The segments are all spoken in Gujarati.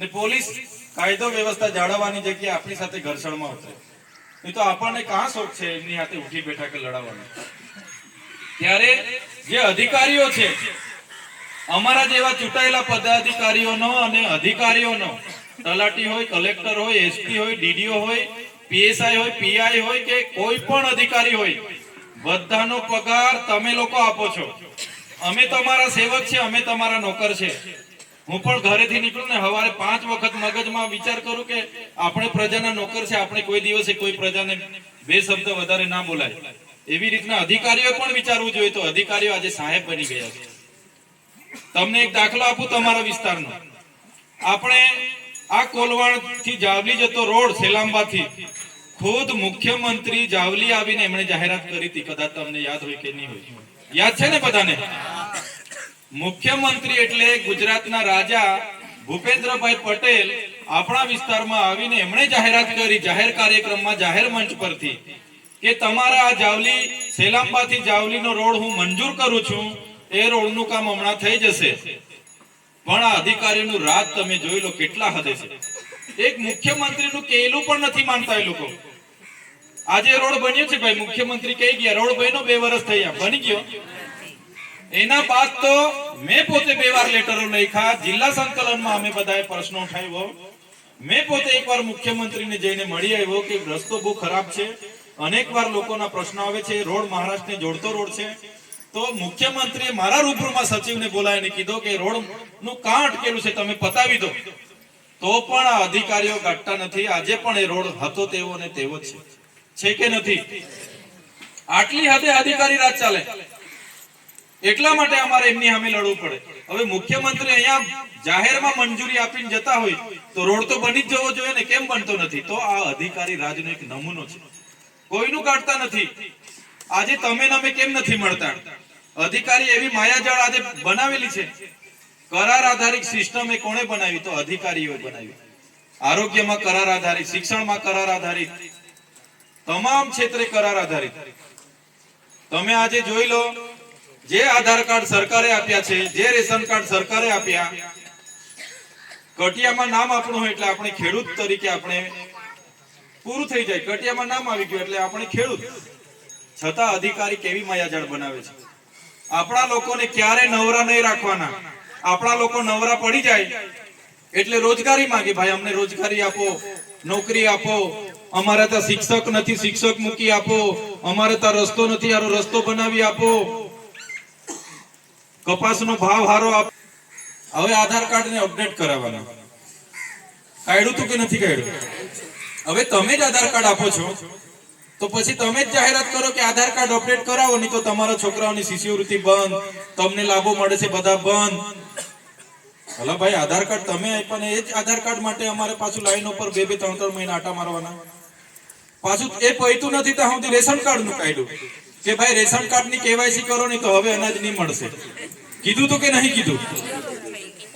ને પોલીસ કાયદો વ્યવસ્થા જાળવવાની જગ્યાએ આપણી સાથે ઘર્ષણમાં ઉતરે. નહીં તો આપણને કાં શોખ છે એમની સાથે ઉઠી બેઠા કે લડાવવાનો? ત્યારે જે અધિકારીઓ છે, અમારા જેવા ચૂંટાયેલા પદાધિકારીઓનો અને અધિકારીઓનો, તલાટી હોય, કલેક્ટર હોય, એસપી હોય, ડીડીઓ હોય, પીએસઆઈ હોય, પીઆઈ હોય કે કોઈ પણ અધિકારી હોય, બધાનો પગાર તમે લોકો આપો છો. અમે તમારા સેવક છે, અમે તમારા નોકર છે. હું પણ ઘરેથી નીકળું ને સવારે પાંચ વખત મગજમાં વિચાર કરું કે આપણે પ્રજાના નોકર છે, આપણે કોઈ દિવસે કોઈ પ્રજાને બે શબ્દ વધારે ના બોલાય. એવી રીતના અધિકારીઓ પણ વિચારવું જોઈએ તો અધિકારીઓ આજે સાહેબ બની ગયા છે. તમને એક દાખલો આપું તમારા વિસ્તારનો. આપણે આ કોલવાડથી જાવલી જતો રોડ સેલાંબાથી ખુદ મુખ્યમંત્રી જાવલી આવીને એમણે જાહેરાત કરી હતી. કદાચ તમને યાદ હોય કે નહીં હોય. યાદ છે ને બધાને? મુખ્યમંત્રી એટલે ગુજરાતના રાજા ભૂપેન્દ્રભાઈ પટેલ આપણા વિસ્તારમાં આવીને એમણે જાહેરાત કરી જાહેર કાર્યક્રમમાં જાહેર મંચ પરથી કે તમારા આ જાવલી સેલાંબાથી જાવલીનો રોડ હું મંજૂર કરું છું, એ રોડનું કામ હમણાં થઈ જશે. પણ આ અધિકારીનું રાજ તમે જોઈ લો કેટલા હદે છે. એક મુખ્યમંત્રીનું કેલું પણ નથી માનતા એ લોકો. આજે રોડ બન્યો છે ભાઈ, મુખ્યમંત્રી કહી ગયા, રોડ બન્યો, બે વર્ષ થયા. બની ગયો. એના બાદ તો મેં પોતે બે વાર લેટરો લખ્યા. જિલ્લા સંકલનમાં અમે બધાએ પ્રશ્નો ઉઠાવ્યો. મેં પોતે એકવાર મુખ્યમંત્રીને જઈને મળી આવ્યો કે રસ્તો બહુ ખરાબ છે. અનેક વાર લોકોના પ્રશ્નો આવે છે. રોડ મહારાષ્ટ્રને જોડતો રોડ છે. તો મુખ્યમંત્રીએ મારા રૂબરૂમાં સચિવને બોલાવીને કીધો કે રોડનું કાં અટકેલું છે તમે પતાવી દો. તો પણ આ અધિકારીઓ ગાંઠતા નથી. આજે પણ એ રોડ હતો તેવો ને તેવો છે. છે કે નથી? આટલી હદે અધિકારી રાજ ચાલે. એટલા માટે અમારે એમની સામે લડવું પડે. હવે મુખ્યમંત્રી અહીંયા જાહેરમાં મંજૂરી આપીને જતા હોય તો રોડ તો બની જવો જોઈએ ને, કેમ બનતો નથી? તો આ અધિકારી રાજનો એક નમૂનો છે. કોઈનું કાઢતા નથી. આજે તમે નમે કેમ નથી મળતા? અધિકારી એવી માયાજાળ આજે બનાવેલી છે. કરાર આધારિત સિસ્ટમ એ કોણે બનાવી? તો અધિકારીઓ બનાવી. આરોગ્યમાં કરાર આધારિત, શિક્ષણમાં કરાર આધારિત, તમામ ક્ષેત્રે કરાર આધારિત. તમે આજે જોઈ લો જે આધાર કાર્ડ સરકારે આપ્યા છે, જે રેશન કાર્ડ સરકારે આપ્યા, કટિયામાં નામ આપણું એટલે આપણે ખેડૂત તરીકે આપણે પૂરું થઈ જાય. કટિયામાં નામ આવી ગયું એટલે આપણે ખેડૂત. છતાં અધિકારી કેવી માયાજાળ બનાવે છે? આપણા લોકોને ક્યારે નવરા નહીં રાખવાના. આપણા લોકો નવરા પડી જાય એટલે રોજગારી માંગે. ભાઈ, અમને રોજગારી આપો, નોકરી આપો, અમારે ત્યાં શિક્ષક નથી, શિક્ષક મૂકી આપો, અમારે ત્યાં રસ્તો નથી આરો રસ્તો બનાવી આપો કપાસનો ભાવ હારો આપ હવે આધાર કાર્ડ ને અપડેટ કરાવવાના. કાઢ્યું તું કે નથી કાઢ્યું? હવે તમે જ આધાર કાર્ડ આપો છો. તો પછી તમે જ જાહેરાત કરો કે આધાર કાર્ડ અપડેટ કરાવો, નહીં તો તમારા છોકરાઓની શિષ્યવૃત્તિ બંધ, તમને લાભો મળે છે બધા બંધ. હલા ભાઈ, આધાર કાર્ડ તમે પણ એ જ આધાર કાર્ડ માટે અમારે પાછું લાઈન ઉપર બે બે ત્રણ ત્રણ મહિના આટા મારવાના. પાછું એ પૈતું નથી તો હું રેશન કાર્ડનું કાઢ્યું. કે ભાઈ રેશન કાર્ડની કેવાયસી કરો ને તો હવે અનાજ નહીં મળશે. કીધું તો કે નહીં કીધું?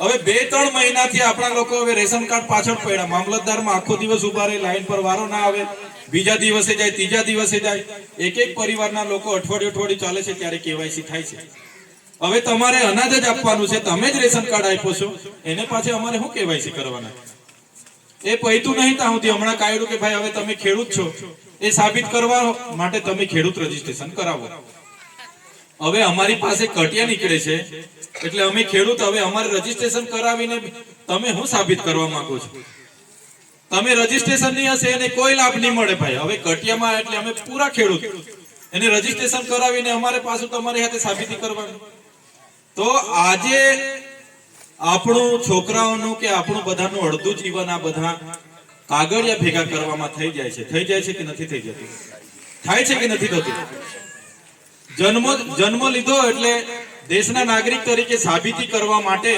હવે બે ત્રણ મહિનાથી આપણા લોકો હવે રેશન કાર્ડ પાછળ પડ્યા. મામલતદારમાં આખો દિવસ ઊભા રહે, લાઈન પર વારો ના આવે. બીજા દિવસે જાય, ત્રીજા દિવસે જાય. એક એક પરિવારના લોકો અઠવાડિયું અઠવાડિયું ચાલે છે ત્યારે કેવાયસી થાય છે. હવે તમારે અનાજ જ આપવાનું છે. તમે જ રેશન કાર્ડ આપ્યો છો. એને પાછળ અમારે શું કેવાયસી કરવાના? એ પૈતું નહીં ત્યાં સુધી. હમણાં કાયડું કે ભાઈ હવે તમે ખેડૂત છો. એ સાબિત કરવા માટે તમે ખેડૂત રજીસ્ટ્રેશન કરાવો. હવે અમારી પાસે કટિયા નીકળે છે. એટલે અમે ખેડૂત હવે અમારે રજીસ્ટ્રેશન કરાવીને તમે હું સાબિત કરવા માંગો છો? તમે રજીસ્ટ્રેશન નહીં હશે એને કોઈ લાભ નહીં મળે ભાઈ. હવે કટિયામાં એટલે અમે પૂરા ખેડૂત. એને રજીસ્ટ્રેશન કરાવીને અમારે પાછું તમારી હાથે સાબિતી કરવાની. તો આજે આપણું છોકરાઓનું કે આપણું બધાનું અડધું જીવન આ બધા કાગળિયા ભેગા કરવામાં થઈ જાય છે. થઈ જાય છે કે નથી થઈ જતું? થાય છે કે નથી થતું? જન્મ જન્મ લીધો એટલે દેશના નાગરિક તરીકે સાબિતી કરવા માટે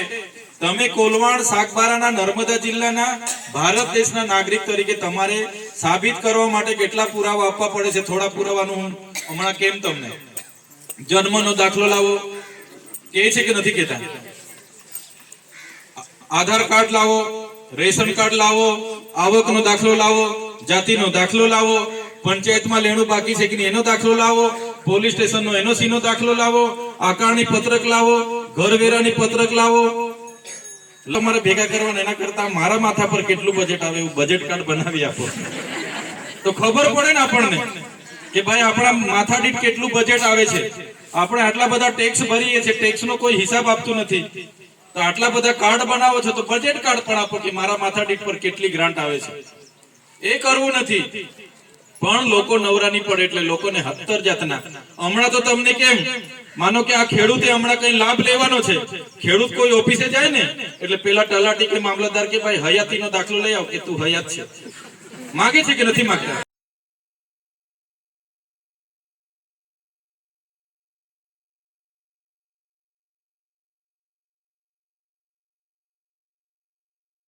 તમે કોલવાણ સાગબારાના નર્મદા જિલ્લાના ભારત દેશના નાગરિક તરીકે તમારે સાબિત કરવા માટે કેટલા પુરાવા આપવા પડે છે? થોડા પુરાવાનું હું હમણાં કેમ તમને? જન્મનો દાખલો લાવો. કે છે કે નથી કહેતા? આધાર કાર્ડ લાવો, રેશન કાર્ડ લાવો, આવકનો દાખલો લાવો, જાતિનો દાખલો લાવો, પંચાયતમાં લેણું બાકી છે કે એનો દાખલો લાવો, પોલીસ સ્ટેશનનો એનઓસી નો દાખલો લાવો, આકારણી પત્રક લાવો, ઘરવેરાની પત્રક લાવો. તમારે ભેગા કરવાના, એના કરતા મારા માથા પર કેટલું બજેટ આવે એવું બજેટ કાર્ડ બનાવી આપો. તો ખબર પડે ને આપણને કે ભાઈ, આપણા માથા દીઠ કેટલું બજેટ આવે છે. આપણે આટલા બધા ટેક્સ ભરીએ છીએ ટેક્સ નો કોઈ હિસાબ આપતું નથી. તો આટલા બધા કાર્ડ બનાવો છો તો બજેટ કાર્ડ પણ આપો કે મારા માથા દીઠ પર કેટલી ગ્રાન્ટ આવે છે. એ કરવું નથી. પણ લોકો નવરાની પડે એટલે લોકોને હત્તર જાતના. હમણાં તો તમને કેમ? માનો કે આ ખેડૂતે હમણાં કઈ લાભ લેવાનો છે. ખેડૂત કોઈ ઓફિસે જાય ને, એટલે પેલા તલાટી કે મામલતદાર કે ભાઈ હયાતીનો દાખલો લઈ આવ કે તું હયાત છે. માગે છે કે નથી માંગતા?